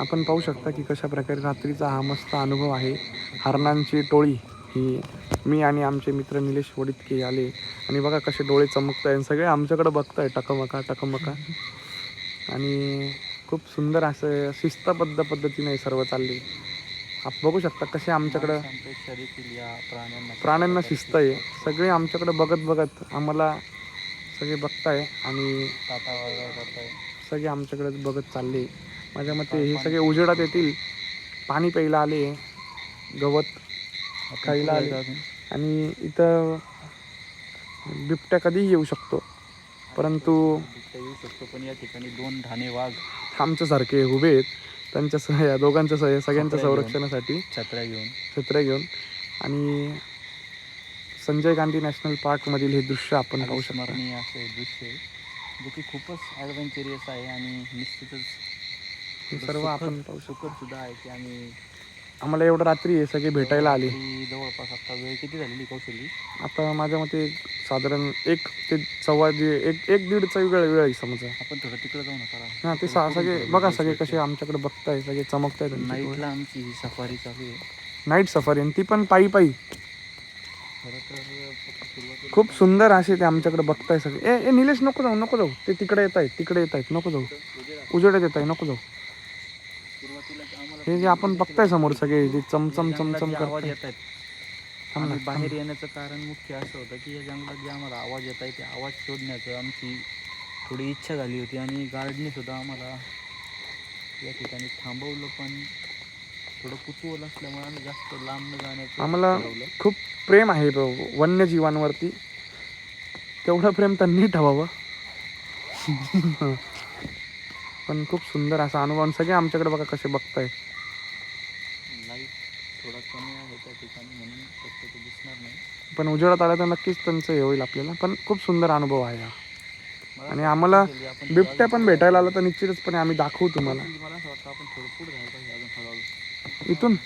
आपण पाहू शकता की कशा प्रकारे रात्रीचा हा मस्त अनुभव आहे. हरणांची टोळी ही मी आणि आमचे मित्र निलेश वडितके आले. आणि बघा कसे डोळे चमकत आहे सगळे आमच्याकडे बघताय टकमका टकमका. आणि खूप सुंदर असं शिस्तबद्ध पद्धतीने हे सर्व चालले. आप बघू शकता कसे आमच्याकडं प्राण्यांना प्राण्यांना शिस्त आहे. सगळे आमच्याकडे बघत बघत आम्हाला सगळे बघताय आणि सगळे आमच्याकडे बघत चालले. माझ्या मते हे सगळे उजेडात येतील. पाणी प्यायला आले गवत खायला आले. आणि इथं बिबट्या कधीही येऊ शकतो. परंतु येऊ शकतो पण या ठिकाणी दोन ठाणे वाघ आमच्यासारखे उभे आहेत. त्यांच्या सह या दोघांच्या सह सगळ्यांच्या. संरक्षणासाठी छत्र्या घेऊन. छत्र्या घेऊन. आणि संजय गांधी नॅशनल पार्कमधील हे दृश्य आपण पाहू शकतो. अविस्मरणीय असं हे दृश्य आहे जे की खूपच ॲडव्हेंचरियस आहे आणि निश्चितच हे सर्व आपण पाहू शकतो. सुखद सुद्धा आहे की आम्ही आम्हाला एवढं रात्री हे सगळे भेटायला आले. जवळपास आता वेळ किती झालेली कौशली आता माझ्या मते साधारण एक ते सव्वा जे एक एक दीडचा वेळ वेळ आहे समजा. आपण थोडं तिकडे जाऊ नका हा ते सा सगळे बघा सगळे कसे आमच्याकडे बघताय सगळे चमकताय नाईटला आमची ही सफारी चालू आहे. नाईट सफारी आणि ती पण पायी पायी. खरं तर फक्त सुरुवातीला खूप सुंदर असे ते आमच्याकडे बघताय सगळे. ए ए निलेश नको जाऊ नको जाऊ. ते तिकडे येत आहेत तिकडे येत आहेत नको जाऊ. उजेडात येत आहे नको जाऊ. हे जे आपण बघताय समोर सगळे जे चमचम चमचम आवाज येत आहेत बाहेर येण्याचं कारण मुख्य असं होतं की या जंगलात जे आम्हाला आवाज येत आहे ते आवाज शोधण्याचं आमची थोडी इच्छा झाली होती आणि गार्डने सुद्धा आम्हाला या ठिकाणी थांबवलं पण थोडं कुतूहल असल्यामुळे आम्ही जास्त लांब न जाण्याचं आम्हाला खूप प्रेम आहे ब- वन्यजीवांवरती. तेवढं प्रेम त्यांनी ठेवावं. पण खूप सुंदर असा अनुभव. आणि सगळे आमच्याकडे बघा कसे बघताय. लाइट थोडा कमी आहे त्या ठिकाणी म्हणून शक्यतो दिसणार नाही. पण उजेडात आला तर नक्कीच त्यांचं हे होईल आपल्याला. पण खूप सुंदर अनुभव आहे हा. मला आणि आम्हाला वाटतं की आपण बिबट्या पण भेटायला आला तर निश्चितच पण आम्ही दाखवू तुम्हाला. मला असं वाटतं आपण थोडं पुढे जायला पाहिजे अजून हळूहळू इथून?